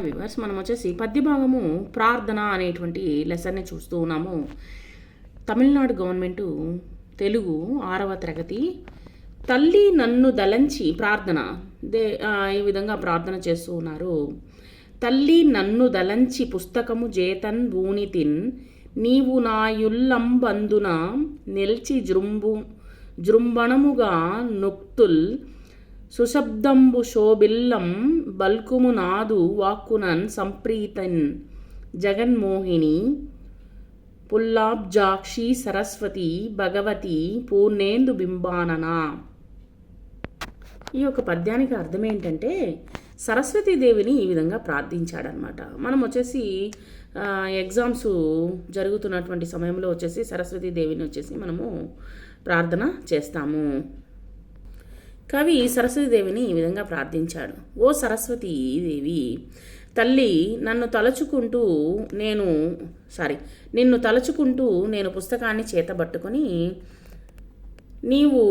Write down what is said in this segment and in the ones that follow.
Hi viewers మనం వచ్చేసి పద్యభాగము ప్రార్థన అనేటువంటి లెసన్ని చూస్తూ ఉన్నాము. తమిళనాడు గవర్నమెంటు తెలుగు ఆరవ తరగతి తల్లి నన్ను దలంచి ప్రార్థన. దే ఈ విధంగా ప్రార్థన చేస్తూ ఉన్నారు. తల్లి నన్ను దలంచి పుస్తకము జేతన్ భూనితిన్ నీవు నా యుల్లంబందున నిల్చి జృంబు జృంభణముగా నొక్తుల్ సుశబ్దంబు శోభిల్లం బల్కుము నాదు వాక్కునన్ సంప్రీతన్ జగన్మోహిని పుల్లాబ్జాక్షి సరస్వతి భగవతి పూర్ణేందు బింబానన. ఈ యొక్క పద్యానికి అర్థం ఏంటంటే సరస్వతీదేవిని ఈ విధంగా ప్రార్థించాడనమాట మనం వచ్చేసి ఎగ్జామ్స్ జరుగుతున్నటువంటి సమయంలో వచ్చేసి సరస్వతీదేవిని వచ్చేసి మనము ప్రార్థన చేస్తాము. కవి సరస్వతీదేవిని ఈ విధంగా ప్రార్థించాడు. ఓ సరస్వతీ దేవి తల్లి నన్ను తలుచుకుంటూ నేను సారీ నిన్ను తలుచుకుంటూ నేను పుస్తకాన్ని చేతబట్టుకొని నీవు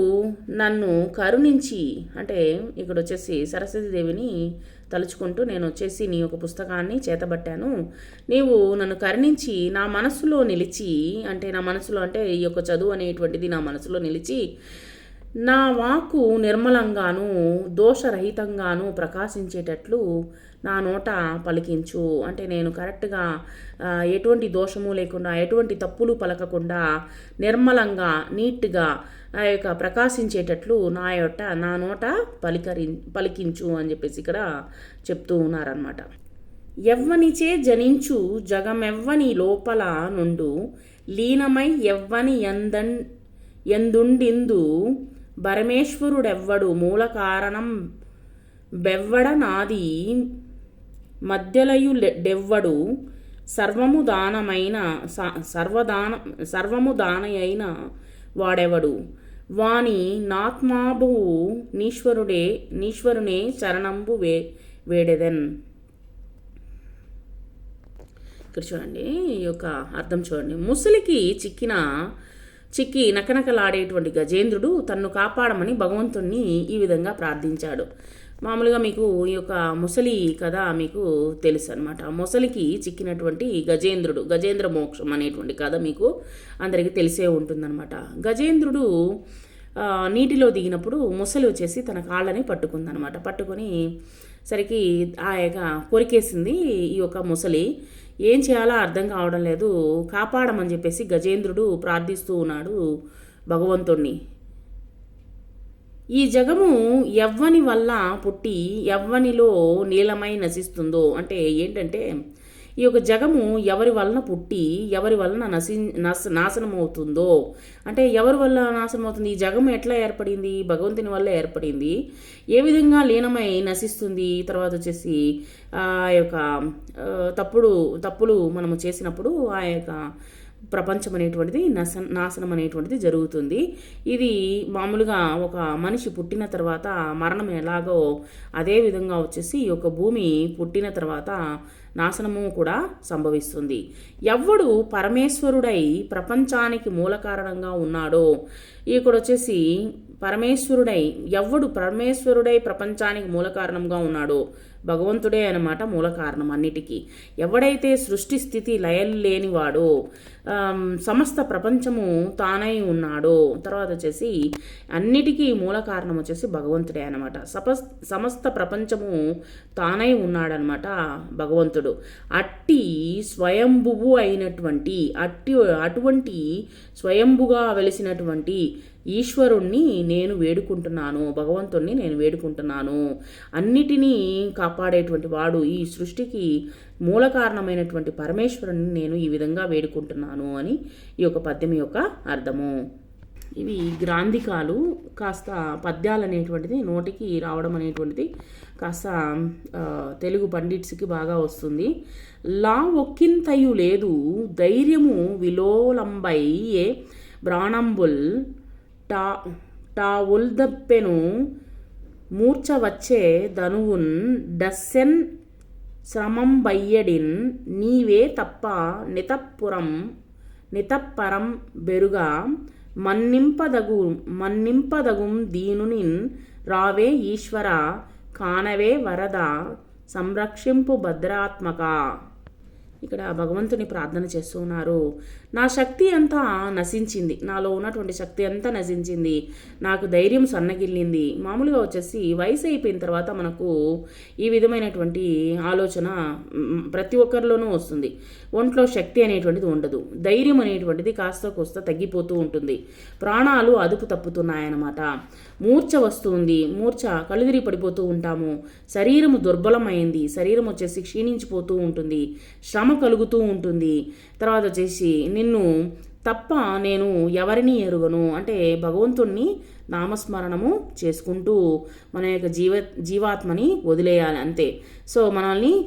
నన్ను కరుణించి అంటే ఇక్కడ వచ్చేసి సరస్వతీదేవిని తలుచుకుంటూ నేను వచ్చేసి నీ యొక్క పుస్తకాన్ని చేతబట్టాను. నీవు నన్ను కరుణించి నా మనసులో నిలిచి అంటే నా మనసులో అంటే ఈ యొక్క చదువు అనేటువంటిది నా మనసులో నిలిచి నా వాక్కు నిర్మలంగాను దోషరహితంగాను ప్రకాశించేటట్లు నా నోట పలికించు. అంటే నేను కరెక్ట్గా ఎటువంటి దోషము లేకుండా ఎటువంటి తప్పులు పలకకుండా నిర్మలంగా నీట్గా ఆ యొక్క ప్రకాశించేటట్లు నా యొక్క నా నోట పలికరి పలికించు అని చెప్పేసి ఇక్కడ చెప్తూ ఉన్నారనమాట ఎవ్వనిచే జనించు జగమెవ్వని లోపల నుండు లీనమై ఎవ్వని ఎందన్ ఎందుండిందు పరమేశ్వరుడెవ్వడు? మూల కారణం బెవ్వడ నాది మధ్యలయు డెవ్వడు సర్వము దానమైన స- సర్వదాన సర్వము దానయైన వాడెవడు? వాని నాత్మాభువు నీశ్వరుడే నీశ్వరునే చరణంబు వే వేడెదన్. ఇక్కడ చూడండి ఈ యొక్క అర్థం చూడండి. ముసలికి చిక్కిన చిక్కి నకనకలాడేటువంటి గజేంద్రుడు తన్ను కాపాడమని భగవంతుణ్ణి ఈ విధంగా ప్రార్థించాడు. మామూలుగా మీకు ఈ యొక్క ముసలి కథ మీకు తెలుసు అనమాట ముసలికి చిక్కినటువంటి గజేంద్రుడు గజేంద్ర మోక్షం అనేటువంటి కథ మీకు అందరికీ తెలిసే ఉంటుందన్నమాట. గజేంద్రుడు నీటిలో దిగినప్పుడు ముసలి వచ్చేసి తన కాళ్ళని పట్టుకుందనమాట పట్టుకొని సరికి ఆ యొక్క కొరికేసింది ఈ యొక్క ముసలి. ఏం చేయాలో అర్థం కావడం లేదు. కాపాడమని చెప్పేసి గజేంద్రుడు ప్రార్థిస్తూ ఉన్నాడు భగవంతుణ్ణి. ఈ జగము ఎవ్వని వల్ల పుట్టి ఎవ్వనిలో నీలమై నశిస్తుందో అంటే ఏంటంటే ఈ యొక్క జగము ఎవరి వలన పుట్టి ఎవరి వలన నశి నశ నాశనం అవుతుందో అంటే ఎవరి వల్ల నాశనం అవుతుంది ఈ జగము ఎట్లా ఏర్పడింది? భగవంతుని వల్ల ఏర్పడింది. ఏ విధంగా లీనమై నశిస్తుంది? తర్వాత వచ్చేసి ఆ యొక్క తప్పుడు తప్పులు మనము చేసినప్పుడు ఆ యొక్క ప్రపంచం అనేటువంటిది నశ నాశనం అనేటువంటిది జరుగుతుంది. ఇది మామూలుగా ఒక మనిషి పుట్టిన తర్వాత మరణం ఎలాగో అదే విధంగా వచ్చేసి ఈ యొక్క భూమి పుట్టిన తర్వాత నాశనము కూడా సంభవిస్తుంది. ఎవ్వడు పరమేశ్వరుడై ప్రపంచానికి మూల కారణంగా ఉన్నాడో ఇక్కడ వచ్చేసి పరమేశ్వరుడై ఎవడు పరమేశ్వరుడై ప్రపంచానికి మూల కారణంగా ఉన్నాడో భగవంతుడే అనమాట మూల కారణం అన్నిటికీ. ఎవడైతే సృష్టి స్థితి లయలు లేనివాడో సమస్త ప్రపంచము తానై ఉన్నాడో తర్వాత వచ్చేసి అన్నిటికీ మూల కారణం వచ్చేసి భగవంతుడే అనమాట సపస్ సమస్త ప్రపంచము తానై ఉన్నాడనమాట భగవంతుడు. అట్టి స్వయంభువు అయినటువంటి అట్టి అటువంటి స్వయంభుగా వెలిసినటువంటి ఈశ్వరుణ్ణి నేను వేడుకుంటున్నాను భగవంతుణ్ణి నేను వేడుకుంటున్నాను. అన్నిటినీ కాపాడేటువంటి వాడు ఈ సృష్టికి మూల కారణమైనటువంటి పరమేశ్వరుణ్ణి నేను ఈ విధంగా వేడుకుంటున్నాను అని ఈ యొక్క పద్యం యొక్క అర్థము. ఇవి గ్రాంధికాలు కాస్త పద్యాలు అనేటువంటిది నోటికి రావడం అనేటువంటిది కాస్త తెలుగు పండిట్స్కి బాగా వస్తుంది. లా ఒక్కింతయు లేదు ధైర్యము విలోలంబై ఏ బ్రాణంబుల్ టా టా ఉల్దప్పెను మూర్ఛ వచ్చే ధనువున్ డస్సెన్ శ్రమం బయ్యడిన్ నీవే తప్ప నితప్పురం నితప్పరం బెరుగా మన్నింపదగు మన్నింపదగుం దీనునిన్ రావే ఈశ్వర కానవే వరద సంరక్షింపు భద్రాత్మక. ఇక్కడ భగవంతుని ప్రార్థన చేస్తూ ఉన్నారు. నా శక్తి అంతా నశించింది. నాలో ఉన్నటువంటి శక్తి అంతా నశించింది. నాకు ధైర్యం సన్నగిల్లింది. మామూలుగా వచ్చేసి వయసు అయిపోయిన తర్వాత మనకు ఈ విధమైనటువంటి ఆలోచన ప్రతి ఒక్కరిలోనూ వస్తుంది. ఒంట్లో శక్తి అనేటువంటిది ఉండదు. ధైర్యం అనేటువంటిది కాస్త కోస్త తగ్గిపోతూ ఉంటుంది. ప్రాణాలు అదుపు తప్పుతున్నాయన్నమాట. మూర్ఛ వస్తుంది. మూర్ఛ కలుదిరి పడిపోతూ ఉంటాము. శరీరము దుర్బలమైంది. శరీరం వచ్చేసి క్షీణించిపోతూ ఉంటుంది. శ్రమ కలుగుతూ ఉంటుంది. తర్వాత వచ్చేసి నిన్ను తప్ప నేను ఎవరిని ఎరుగను? అంటే భగవంతుణ్ణి నామస్మరణము చేసుకుంటూ మన యొక్క జీవ జీవాత్మని వదిలేయాలి అంతే. సో మనల్ని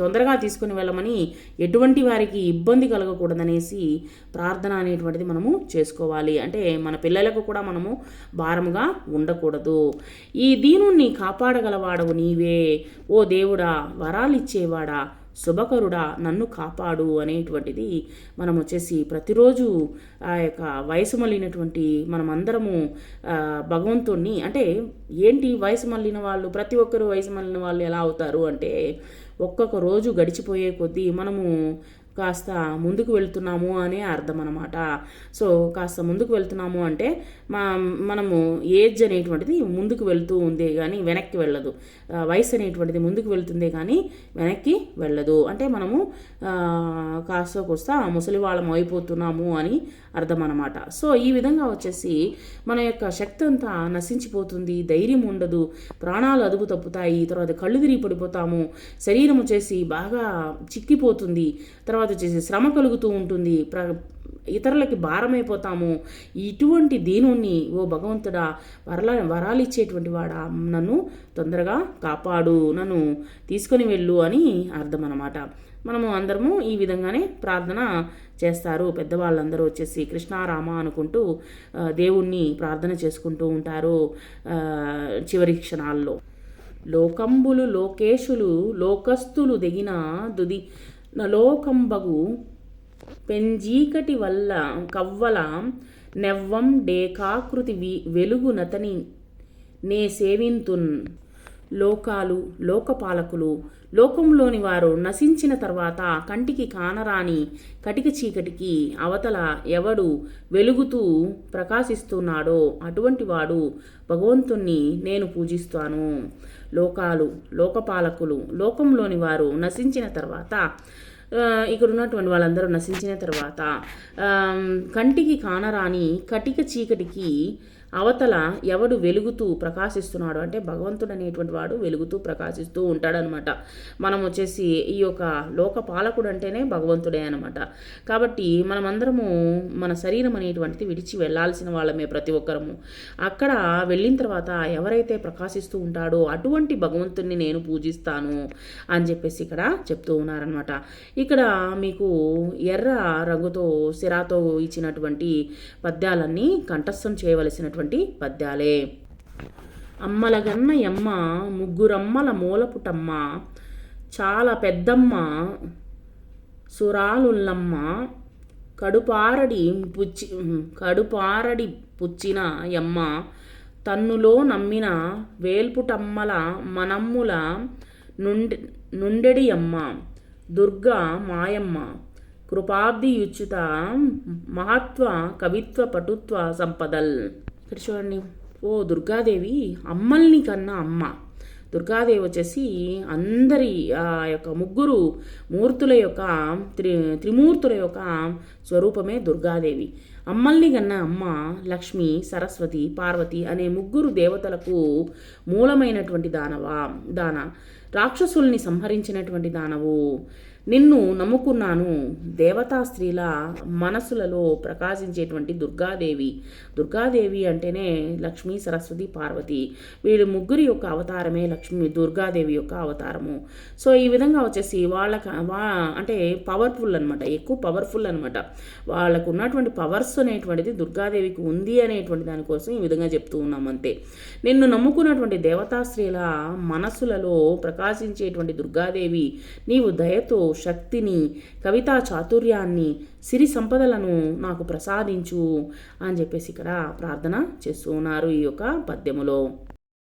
తొందరగా తీసుకుని వెళ్ళమని ఎటువంటి వారికి ఇబ్బంది కలగకూడదనేసి ప్రార్థన అనేటువంటిది మనము చేసుకోవాలి. అంటే మన పిల్లలకు కూడా మనము భారముగా ఉండకూడదు. ఈ దీనుణ్ణి కాపాడగలవాడవు నీవే. ఓ దేవుడా వరాలిచ్చేవాడా శుభకరుడా నన్ను కాపాడు అనేటువంటిది మనం వచ్చేసి ప్రతిరోజు ఆ యొక్క వయసు మళ్ళినటువంటి మనమందరము భగవంతుణ్ణి అంటే ఏంటి వయసు మళ్ళిన వాళ్ళు ప్రతి ఒక్కరు వయసు మళ్ళిన వాళ్ళు ఎలా అవుతారు అంటే ఒక్కొక్క రోజు గడిచిపోయే కొద్దీ మనము కాస్త ముందుకు వెళ్తున్నాము అనే అర్థం అనమాట సో కాస్త ముందుకు వెళ్తున్నాము అంటే మా మనము ఏజ్ అనేటువంటిది ముందుకు వెళ్తూ ఉందే కానీ వెనక్కి వెళ్ళదు. వయసు అనేటువంటిది ముందుకు వెళ్తుందే కానీ వెనక్కి వెళ్ళదు. అంటే మనము కాస్త కోస్త ముసలి వాళ్ళం అయిపోతున్నాము అని అర్థం అనమాట సో ఈ విధంగా వచ్చేసి మన యొక్క శక్తి అంతా నశించిపోతుంది ధైర్యం ఉండదు ప్రాణాలు అదుపు తప్పుతాయి తర్వాత కళ్ళు తిరిగి పడిపోతాము శరీరం వచ్చేసి బాగా చిక్కిపోతుంది తర్వాత వచ్చేసి శ్రమ కలుగుతూ ఉంటుంది. ప్ర ఇతరులకి భారమైపోతాము. ఇటువంటి దీనుణ్ణి ఓ భగవంతుడా వరల వరాలిచ్చేటువంటి వాడా నన్ను తొందరగా కాపాడు నన్ను తీసుకొని వెళ్ళు అని అర్థం అనమాట మనము అందరము ఈ విధంగానే ప్రార్థన చేస్తారు. పెద్దవాళ్ళందరూ వచ్చేసి కృష్ణారామ అనుకుంటూ దేవుణ్ణి ప్రార్థన చేసుకుంటూ ఉంటారు చివరి క్షణాల్లో. లోకంబులు లోకేశులు లోకస్తులు దిగిన దుది నలోకంబగు పెంజీకటి వల్ల కవ్వల నెవ్వం డేకాకృతి వెలుగు నతని నే సేవింతున్ లోకాలు లోకపాలకులు. లోకంలోని వారు నశించిన తర్వాత కంటికి కానరాని కటిక చీకటికి అవతల ఎవడు వెలుగుతూ ప్రకాశిస్తున్నాడో అటువంటి వాడు భగవంతుణ్ణి నేను పూజిస్తాను. లోకాలు లోకపాలకులు లోకంలోని వారు నశించిన తర్వాత ఇక్కడ ఉన్నటువంటి వాళ్ళందరూ నశించిన తర్వాత కంటికి కానరాని కటిక చీకటికి అవతల ఎవడు వెలుగుతూ ప్రకాశిస్తున్నాడు అంటే భగవంతుడు అనేటువంటి వాడు వెలుగుతూ ప్రకాశిస్తూ ఉంటాడనమాట. మనం వచ్చేసి ఈ యొక్క లోక పాలకుడు అంటేనే భగవంతుడే అనమాట. కాబట్టి మనమందరము మన శరీరం అనేటువంటిది విడిచి వెళ్ళాల్సిన వాళ్ళమే ప్రతి ఒక్కరము. అక్కడ వెళ్ళిన తర్వాత ఎవరైతే ప్రకాశిస్తూ ఉంటాడో అటువంటి భగవంతుణ్ణి నేను పూజిస్తాను అని చెప్పేసి ఇక్కడ చెప్తూ ఉన్నారనమాట. ఇక్కడ మీకు ఎర్ర రంగుతో సిరాతో ఇచ్చినటువంటి పద్యాలన్నీ కంఠస్థం చేయవలసినటువంటి పద్యాలే. అమ్మలగన్న యమ్మ ముగ్గురమ్మల మూలపుటమ్మ చాలా పెద్దమ్మ సురాలుల్లమ్మ కడుపారడి పుచ్చి కడుపారడి పుచ్చిన యమ్మ తన్నులో నమ్మిన వేల్పుటమ్మల మనమ్ముల నుండి నుండెడి అమ్మ దుర్గా మాయమ్మ కృపాబ్దియుచ్యుత మహత్వ కవిత్వ పటుత్వ సంపదల్. ఇక్కడ చూడండి. ఓ దుర్గాదేవి అమ్మల్ని కన్నా అమ్మ. దుర్గాదేవి వచ్చేసి అందరి ఆ యొక్క ముగ్గురు మూర్తుల యొక్క త్రి త్రిమూర్తుల యొక్క స్వరూపమే దుర్గాదేవి. అమ్మల్ని కన్నా అమ్మ లక్ష్మి సరస్వతి పార్వతి అనే ముగ్గురు దేవతలకు మూలమైనటువంటి దానవా దాన. రాక్షసుల్ని సంహరించినటువంటి దానవు. నిన్ను నమ్ముకున్నాను. దేవతా స్త్రీల మనసులలో ప్రకాశించేటువంటి దుర్గాదేవి. దుర్గాదేవి అంటేనే లక్ష్మీ సరస్వతి పార్వతి. వీళ్ళు ముగ్గురి యొక్క అవతారమే లక్ష్మీ దుర్గాదేవి యొక్క అవతారము. సో ఈ విధంగా వచ్చేసి వాళ్ళకి వా అంటే పవర్ఫుల్ అనమాట ఎక్కువ పవర్ఫుల్ అనమాట వాళ్ళకు ఉన్నటువంటి పవర్స్ అనేటువంటిది దుర్గాదేవికి ఉంది అనేటువంటి దానికోసం ఈ విధంగా చెప్తూ ఉన్నాం అంతే నిన్ను నమ్ముకున్నటువంటి దేవతా స్త్రీల మనసులలో ప్రకాశించేటువంటి దుర్గాదేవి నీవు దయతో శక్తిని కవితా చాతుర్యాన్ని సిరి సంపదలను నాకు ప్రసాదించు అని చెప్పేసి ఇక్కడ ప్రార్థన చేస్తూ ఉన్నారు ఈ యొక్క పద్యములో.